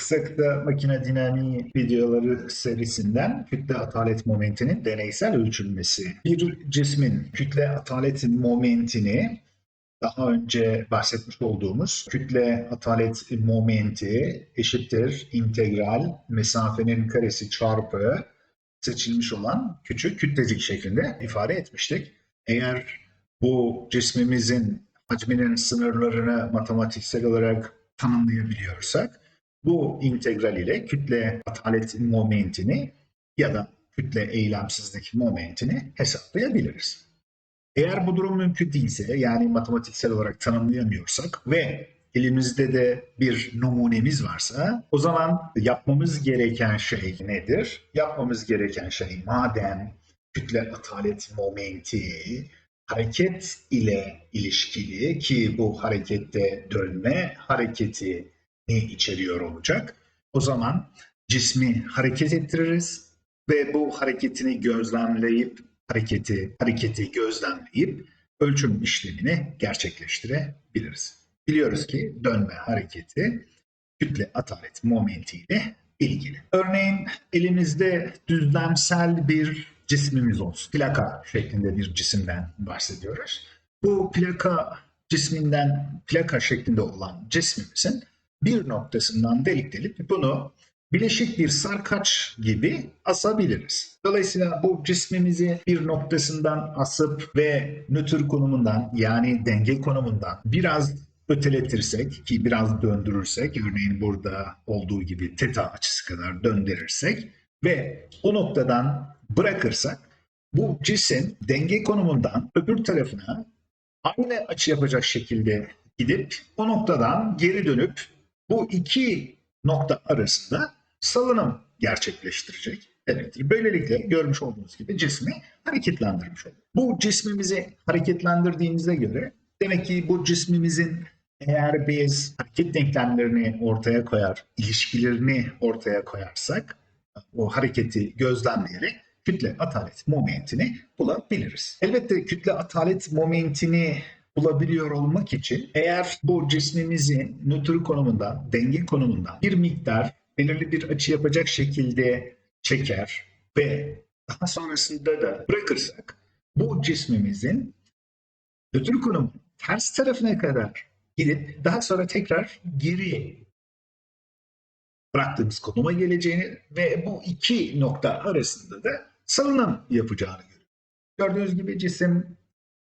Kısa kısa makine dinamiği videoları serisinden kütle atalet momentinin deneysel ölçülmesi. Bir cismin kütle atalet momentini daha önce bahsetmiş olduğumuz kütle atalet momenti eşittir integral mesafenin karesi çarpı seçilmiş olan küçük kütlecik şeklinde ifade etmiştik. Eğer bu cismimizin hacminin sınırlarını matematiksel olarak tanımlayabiliyorsak bu integral ile kütle atalet momentini ya da kütle eylemsizlik momentini hesaplayabiliriz. Eğer bu durum mümkün değilse yani matematiksel olarak tanımlayamıyorsak ve elimizde de bir numunemiz varsa o zaman yapmamız gereken şey nedir? Yapmamız gereken şey madem kütle atalet momenti hareket ile ilişkili ki bu harekette dönme hareketi içeriyor olacak? O zaman cismi hareket ettiririz ve bu hareketini gözlemleyip hareketi hareketi gözlemleyip ölçüm işlemini gerçekleştirebiliriz. Biliyoruz ki dönme hareketi kütle atalet momentiyle ilgili. Örneğin elimizde düzlemsel bir cismimiz olsun. Plaka şeklinde bir cisimden bahsediyoruz. Bu plaka cisminden plaka şeklinde olan cismimizin bir noktasından delik delip bunu bileşik bir sarkaç gibi asabiliriz. Dolayısıyla bu cismimizi bir noktasından asıp ve nötr konumundan yani denge konumundan biraz öteletirsek ki biraz döndürürsek örneğin burada olduğu gibi teta açısı kadar döndürürsek ve o noktadan bırakırsak bu cisim denge konumundan öbür tarafına aynı açı yapacak şekilde gidip o noktadan geri dönüp bu iki nokta arasında salınım gerçekleştirecek demektir. Böylelikle görmüş olduğunuz gibi cismi hareketlendirmiş olur. Bu cismimizi hareketlendirdiğimize göre demek ki bu cismimizin eğer biz hareket denklemlerini ortaya koyar, ilişkilerini ortaya koyarsak o hareketi gözlemleyerek kütle atalet momentini bulabiliriz. Elbette kütle atalet momentini bulabiliyor olmak için eğer bu cismimizin nötr konumundan, denge konumundan bir miktar belirli bir açı yapacak şekilde çeker ve daha sonrasında da bırakırsak bu cismimizin nötr konumun ters tarafına kadar gidip daha sonra tekrar geri bıraktığımız konuma geleceğini ve bu iki nokta arasında da salınım yapacağını görüyoruz. Gördüğünüz gibi cisim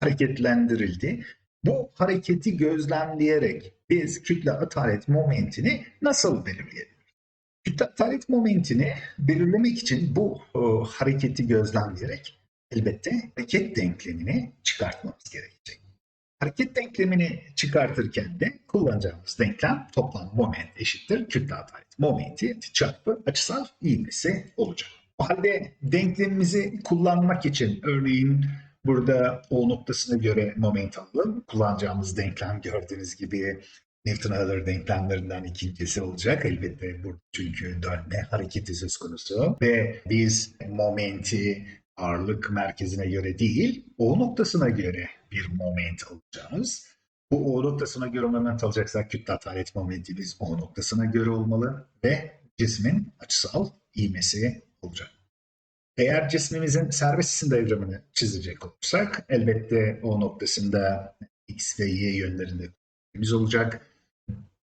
hareketlendirildi. Bu hareketi gözlemleyerek biz kütle atalet momentini nasıl belirleyebiliriz? Kütle atalet momentini belirlemek için bu o, hareketi gözlemleyerek elbette hareket denklemini çıkartmamız gerekecek. Hareket denklemini çıkartırken de kullanacağımız denklem toplam moment eşittir kütle atalet momenti çarpı açısal ivmesi olacak. O halde denklemimizi kullanmak için örneğin burada O noktasına göre moment alalım. Kullanacağımız denklem gördüğünüz gibi Newton alır denklemlerinden ikincisi olacak. Elbette burada çünkü dönme hareketi söz konusu ve biz momenti ağırlık merkezine göre değil, O noktasına göre bir moment alacağız. Bu O noktasına göre moment alacaksak kütle atalet momentimiz O noktasına göre olmalı ve cismin açısal ivmesi olacak. Eğer cismimizin serbest isim devrimini çizecek olursak elbette O noktasında X ve Y yönlerinde kuvvetimiz olacak.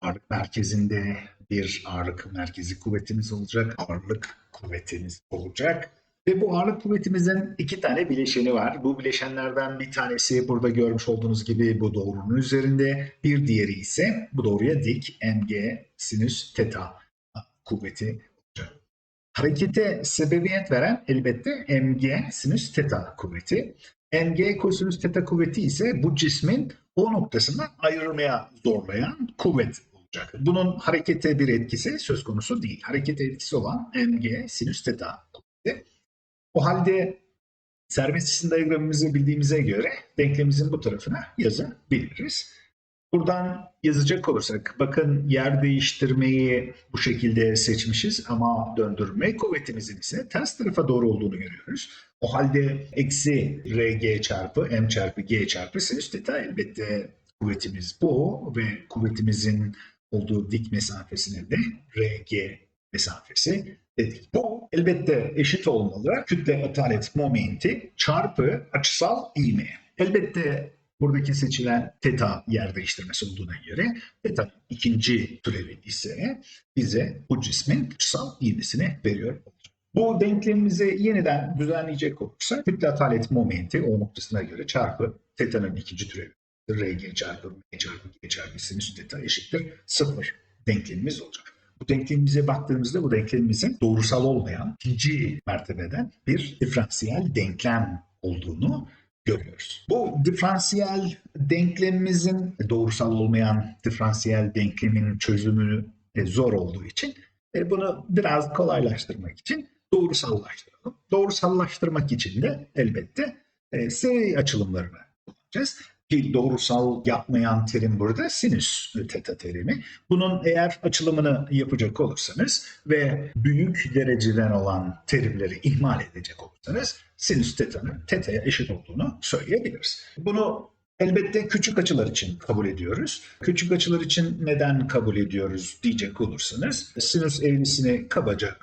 Ağırlık merkezinde bir ağırlık merkezi kuvvetimiz olacak. Ağırlık kuvvetimiz olacak. Ve bu ağırlık kuvvetimizin iki tane bileşeni var. Bu bileşenlerden bir tanesi burada görmüş olduğunuz gibi bu doğrunun üzerinde. Bir diğeri ise bu doğruya dik mg sinüs teta kuvveti. Harekete sebebiyet veren elbette mg sinüs teta kuvveti. mg kosinüs teta kuvveti ise bu cismin o noktasından ayrılmaya zorlayan kuvvet olacak. Bunun harekete bir etkisi söz konusu değil. Harekete etkisi olan mg sinüs teta kuvveti. O halde serbest cisim diyagramımızı bildiğimize göre denklemimizin bu tarafına yazabiliriz. Buradan yazacak olursak bakın yer değiştirmeyi bu şekilde seçmişiz ama döndürme kuvvetimizin ise ters tarafa doğru olduğunu görüyoruz. O halde eksi rg çarpı m çarpı g çarpı sinüs teta elbette kuvvetimiz bu ve kuvvetimizin olduğu dik mesafesine de RG mesafesi dedik. Bu elbette eşit olmalı. Kütle atalet momenti çarpı açısal ivme. Elbette buradaki seçilen teta yer değiştirmesi olduğuna göre teta ikinci türevi ise bize bu cismin açısal ivmesini veriyor. Bu denklemimizi yeniden düzenleyecek olursak kütle atalet momenti o noktasına göre çarpı teta'nın ikinci türevi RG çarpı M çarpı G çarpı sinüs teta eşittir sıfır denklemimiz olacak. Bu denklemimize baktığımızda bu denklemimizin doğrusal olmayan ikinci mertebeden bir diferansiyel denklem olduğunu görüyoruz. Bu diferansiyel denklemimizin doğrusal olmayan diferansiyel denklemin çözümü e, zor olduğu için e, bunu biraz kolaylaştırmak için doğrusallaştıralım. Doğrusallaştırmak için de elbette e, seri açılımlarını kullanacağız. Ki doğrusal yapmayan terim burada sinüs teta terimi. Bunun eğer açılımını yapacak olursanız ve büyük dereceden olan terimleri ihmal edecek olursanız sinüs teta'nın teta'ya eşit olduğunu söyleyebiliriz. Bunu elbette küçük açılar için kabul ediyoruz. Küçük açılar için neden kabul ediyoruz diyecek olursanız sinüs eğrisini kabaca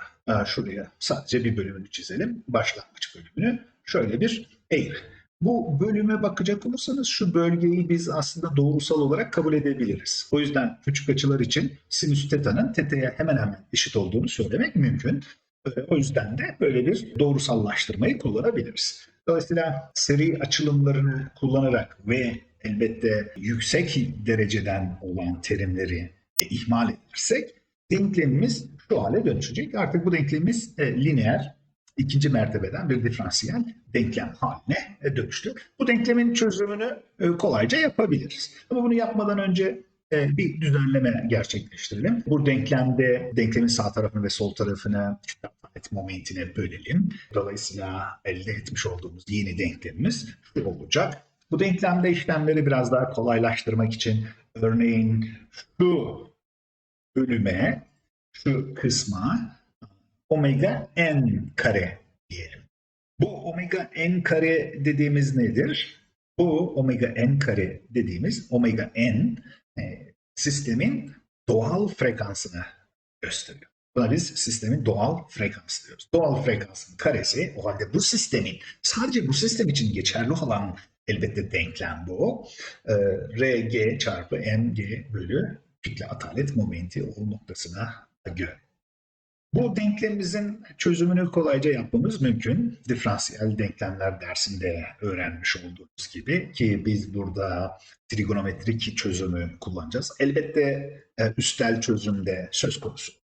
şuraya sadece bir bölümünü çizelim. Başlangıç bölümünü. Şöyle bir eğri. Bu bölüme bakacak olursanız şu bölgeyi biz aslında doğrusal olarak kabul edebiliriz. O yüzden küçük açılar için sinüs teta'nın teta'ya hemen hemen eşit olduğunu söylemek mümkün. Ee, O yüzden de böyle bir doğrusallaştırmayı kullanabiliriz. Dolayısıyla seri açılımlarını kullanarak ve elbette yüksek dereceden olan terimleri ihmal edersek denklemimiz şu hale dönüşecek. Artık bu denklemimiz e, lineer ikinci mertebeden bir diferansiyel denklem haline e, dönüştü. Bu denklemin çözümünü e, kolayca yapabiliriz. Ama bunu yapmadan önce e, bir düzenleme gerçekleştirelim. Bu denklemde denklemin sağ tarafını ve sol tarafını kütlet momentine bölelim. Dolayısıyla elde etmiş olduğumuz yeni denklemimiz şu olacak. Bu denklemde işlemleri biraz daha kolaylaştırmak için örneğin şu bölüme, şu kısma omega n kare diyelim. Bu omega n kare dediğimiz nedir? Bu omega n kare dediğimiz omega n e, sistemin doğal frekansını gösteriyor. Buna biz sistemin doğal frekansı diyoruz. Doğal frekansın karesi o halde bu sistemin sadece bu sistem için geçerli olan elbette denklem bu. E, Rg çarpı mg bölü kütle atalet momenti o noktasına göre. Bu denklemimizin çözümünü kolayca yapmamız mümkün. Diferansiyel denklemler dersinde öğrenmiş olduğumuz gibi ki biz burada trigonometrik çözümü kullanacağız. Elbette e, üstel çözüm de söz konusudur.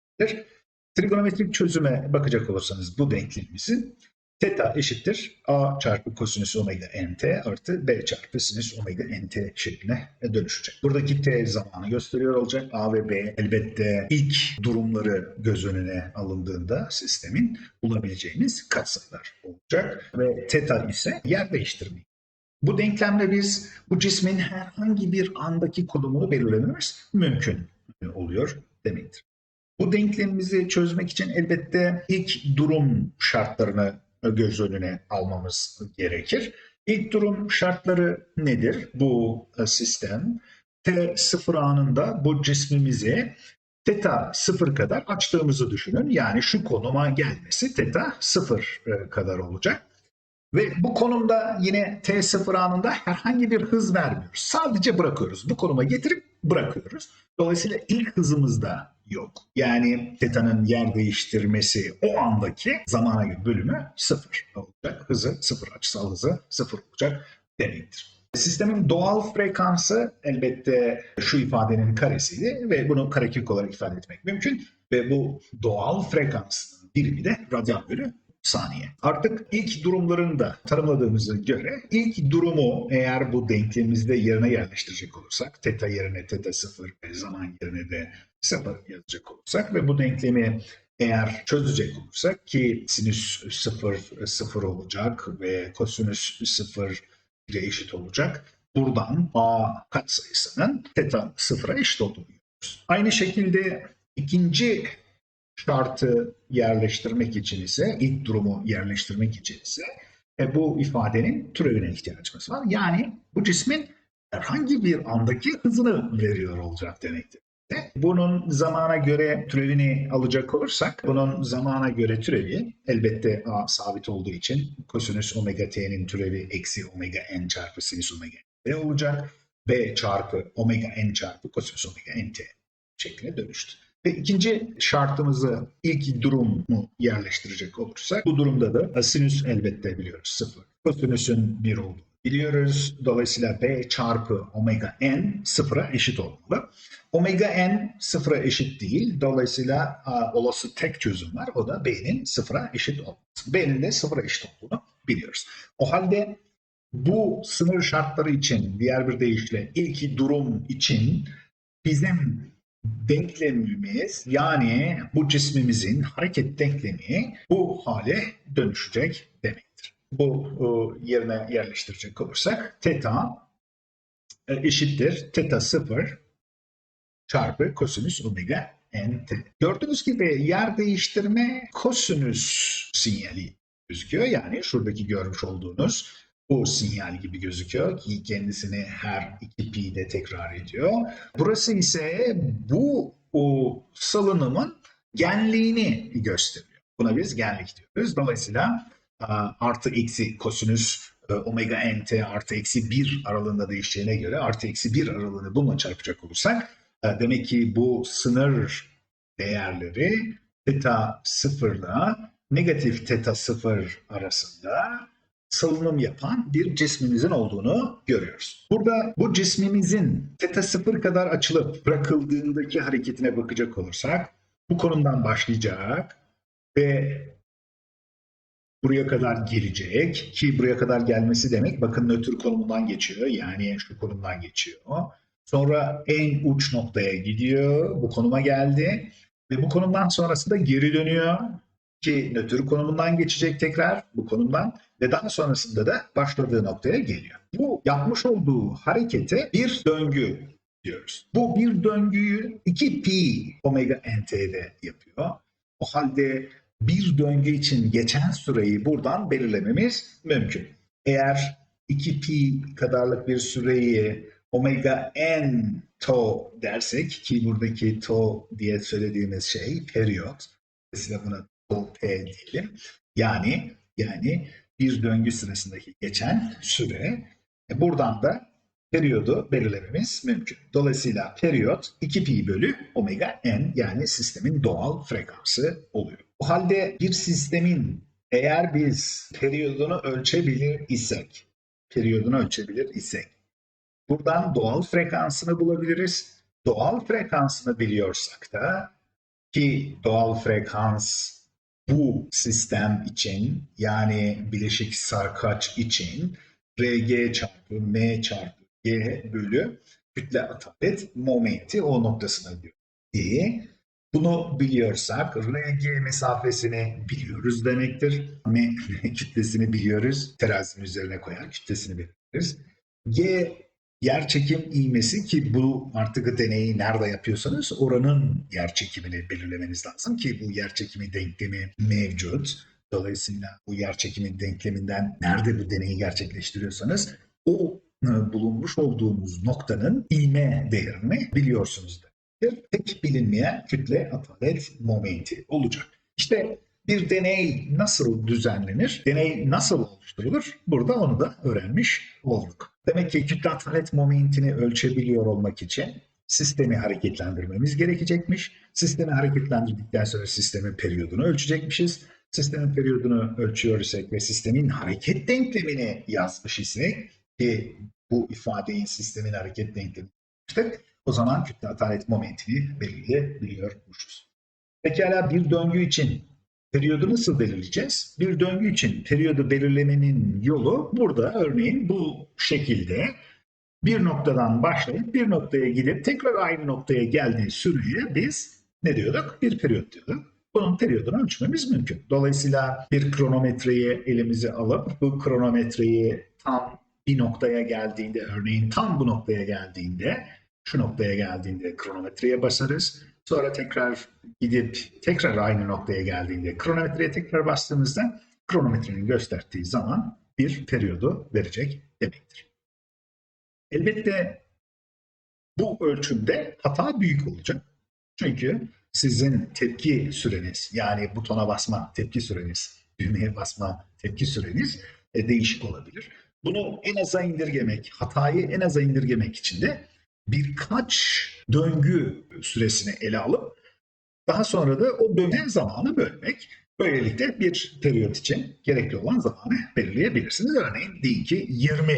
Trigonometrik çözüme bakacak olursanız bu denklemimizin Teta eşittir a çarpı kosinüs omega nt artı b çarpı sinüs omega nt şekline dönüşecek. Buradaki t zamanı gösteriyor olacak. a ve b elbette ilk durumları göz önüne alındığında sistemin bulabileceğimiz katsayılar olacak. Ve teta ise yer değiştirmeyi. Bu denklemle biz bu cismin herhangi bir andaki konumunu belirlememiz mümkün oluyor demektir. Bu denklemimizi çözmek için elbette ilk durum şartlarını göz önüne almamız gerekir. İlk durum şartları nedir? Bu e, sistem T0 anında bu cismimizi teta 0 kadar açtığımızı düşünün. Yani şu konuma gelmesi teta 0 e, kadar olacak. Ve bu konumda yine T0 anında herhangi bir hız vermiyoruz. Sadece bırakıyoruz. Bu konuma getirip bırakıyoruz. Dolayısıyla ilk hızımız da yok. Yani tetanın yer değiştirmesi o andaki zamana göre bölümü sıfır olacak. Hızı sıfır, açısal hızı sıfır olacak demektir. Sistemin doğal frekansı elbette şu ifadenin karesiydi ve bunu karekök olarak ifade etmek mümkün. Ve bu doğal frekansın birimi de radyan bölü saniye. Artık ilk durumlarını da tanımladığımıza göre ilk durumu eğer bu denklemimizde yerine yerleştirecek olursak teta yerine teta sıfır zaman yerine de sıfır yazacak olursak ve bu denklemi eğer çözecek olursak ki sinüs sıfır sıfır olacak ve kosinüs sıfır ile eşit olacak. Buradan a katsayısının teta sıfıra eşit olduğunu görüyoruz. Aynı şekilde ikinci şartı yerleştirmek için ise, ilk durumu yerleştirmek için ise e, bu ifadenin türevine ihtiyacımız var. Yani bu cismin herhangi bir andaki hızını veriyor olacak demektir. Bunun zamana göre türevini alacak olursak bunun zamana göre türevi elbette a sabit olduğu için kosinüs omega t'nin türevi eksi omega n çarpı sinüs omega n olacak. b çarpı omega n çarpı kosinüs omega n t şekline dönüştü. Ve ikinci şartımızı ilk durumu yerleştirecek olursak bu durumda da sinüs elbette biliyoruz sıfır. Kosinüsün bir olduğunu biliyoruz. Dolayısıyla b çarpı omega n sıfıra eşit olmalı. Omega n sıfıra eşit değil. Dolayısıyla a, olası tek çözüm var. O da b'nin sıfıra eşit olması. B'nin de sıfıra eşit olduğunu biliyoruz. O halde bu sınır şartları için diğer bir deyişle ilk durum için bizim denklemimiz yani bu cismimizin hareket denklemi bu hale dönüşecek demektir. Bu e, yerine yerleştirecek olursak theta e, eşittir theta 0 çarpı kosinüs omega nt. Gördüğünüz gibi yer değiştirme kosinüs sinyali gözüküyor. Yani şuradaki görmüş olduğunuz bu sinyal gibi gözüküyor ki kendisini her iki pi'de tekrar ediyor. Burası ise bu o salınımın genliğini gösteriyor. Buna biz genlik diyoruz. Dolayısıyla artı eksi kosinüs e, omega nt artı eksi 1 aralığında değişeceğine göre artı eksi 1 aralığını bununla çarpacak olursak e, demek ki bu sınır değerleri 0 ile negatif theta 0 arasında salınım yapan bir cismimizin olduğunu görüyoruz. Burada bu cismimizin theta 0 kadar açılıp bırakıldığındaki hareketine bakacak olursak bu konumdan başlayacak ve buraya kadar gelecek ki buraya kadar gelmesi demek bakın nötr konumundan geçiyor yani şu konumdan geçiyor. Sonra en uç noktaya gidiyor bu konuma geldi ve bu konumdan sonrasında geri dönüyor ki nötr konumundan geçecek tekrar bu konumdan ve daha sonrasında da başladığı noktaya geliyor. Bu yapmış olduğu harekete bir döngü diyoruz. Bu bir döngüyü 2 pi omega nt'de yapıyor. O halde bir döngü için geçen süreyi buradan belirlememiz mümkün. Eğer 2 pi kadarlık bir süreyi omega n to dersek ki buradaki to diye söylediğimiz şey periyot. Dolayısıyla buna p diyelim. Yani yani bir döngü sırasındaki geçen süre. E, buradan da periyodu belirlememiz mümkün. Dolayısıyla periyot 2 pi bölü omega n yani sistemin doğal frekansı oluyor. O halde bir sistemin eğer biz periyodunu ölçebilir isek, periyodunu ölçebilir isek, buradan doğal frekansını bulabiliriz. Doğal frekansını biliyorsak da ki doğal frekans bu sistem için yani bileşik sarkaç için Rg çarpı m çarpı g bölü kütle atalet momenti o noktasına diyor diye. Bunu biliyorsak Rg mesafesini biliyoruz demektir. M kütlesini biliyoruz. Terazinin üzerine koyar kütlesini belirleriz. G yer çekim ivmesi ki bu artık deneyi nerede yapıyorsanız oranın yer çekimini belirlemeniz lazım ki bu yer çekimi denklemi mevcut. Dolayısıyla bu yer çekimi denkleminden nerede bu deneyi gerçekleştiriyorsanız o e, bulunmuş olduğunuz noktanın ivme değerini biliyorsunuzdur. Tek bilinmeyen kütle atalet momenti olacak. İşte bir deney nasıl düzenlenir? Deney nasıl oluşturulur? Burada onu da öğrenmiş olduk. Demek ki kütle atalet momentini ölçebiliyor olmak için sistemi hareketlendirmemiz gerekecekmiş. Sistemi hareketlendirdikten sonra sistemin periyodunu ölçecekmişiz. Sistemin periyodunu ölçüyor ve sistemin hareket denklemini yazmış isek ki bu ifadeyi sistemin hareket denklemi işte o zaman kütle atalet momentini belirleyebiliyormuşuz. Pekala bir döngü için Periyodu nasıl belirleyeceğiz? Bir döngü için periyodu belirlemenin yolu burada örneğin bu şekilde bir noktadan başlayıp bir noktaya gidip tekrar aynı noktaya geldiği süreye biz ne diyorduk? Bir periyot diyorduk. Bunun periyodunu ölçmemiz mümkün. Dolayısıyla bir kronometreyi elimize alıp bu kronometreyi tam bir noktaya geldiğinde örneğin tam bu noktaya geldiğinde şu noktaya geldiğinde kronometreye basarız. Sonra tekrar gidip tekrar aynı noktaya geldiğinde kronometreye tekrar bastığımızda kronometrenin gösterdiği zaman bir periyodu verecek demektir. Elbette Bu ölçümde hata büyük olacak. Çünkü sizin tepki süreniz yani butona basma tepki süreniz, düğmeye basma tepki süreniz e, değişik olabilir. Bunu en aza indirgemek, hatayı en aza indirgemek için de birkaç döngü süresini ele alıp daha sonra da o döngü zamanı bölmek. Böylelikle bir periyot için gerekli olan zamanı belirleyebilirsiniz. Örneğin deyin ki 20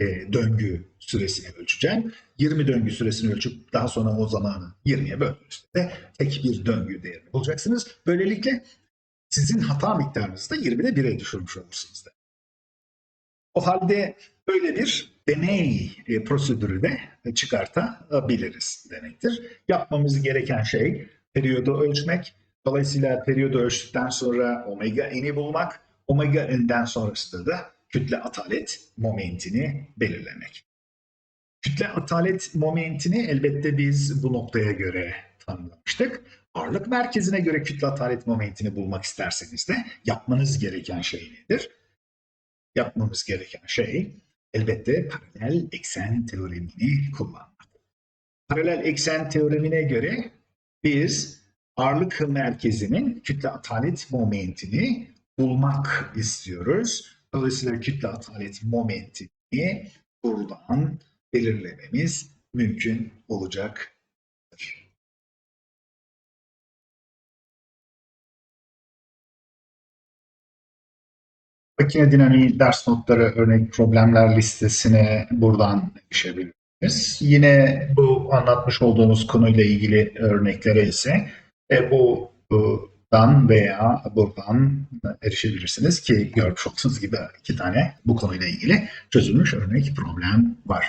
e, döngü süresini ölçeceğim. 20 döngü süresini ölçüp daha sonra o zamanı 20'ye böldüğünüzde tek bir döngü değerini bulacaksınız. Böylelikle sizin hata miktarınızı da 20'de 1'e düşürmüş olursunuz. Da. O halde böyle bir deney e, prosedürü de çıkartabiliriz demektir. Yapmamız gereken şey periyodu ölçmek. Dolayısıyla periyodu ölçtükten sonra omega n'i bulmak. Omega n'den sonrasında da kütle atalet momentini belirlemek. Kütle atalet momentini elbette biz bu noktaya göre tanımlamıştık. Ağırlık merkezine göre kütle atalet momentini bulmak isterseniz de yapmanız gereken şey nedir? Yapmamız gereken şey elbette paralel eksen teoremini kullanmak. Paralel eksen teoremine göre biz ağırlık merkezinin kütle atalet momentini bulmak istiyoruz. Dolayısıyla kütle atalet momentini buradan belirlememiz mümkün olacaktır. Makine dinamiği ders notları örnek problemler listesine buradan erişebiliriz. Yine bu anlatmış olduğumuz konuyla ilgili örneklere ise e, bu dan veya buradan erişebilirsiniz ki görmüş olduğunuz gibi iki tane bu konuyla ilgili çözülmüş örnek problem var.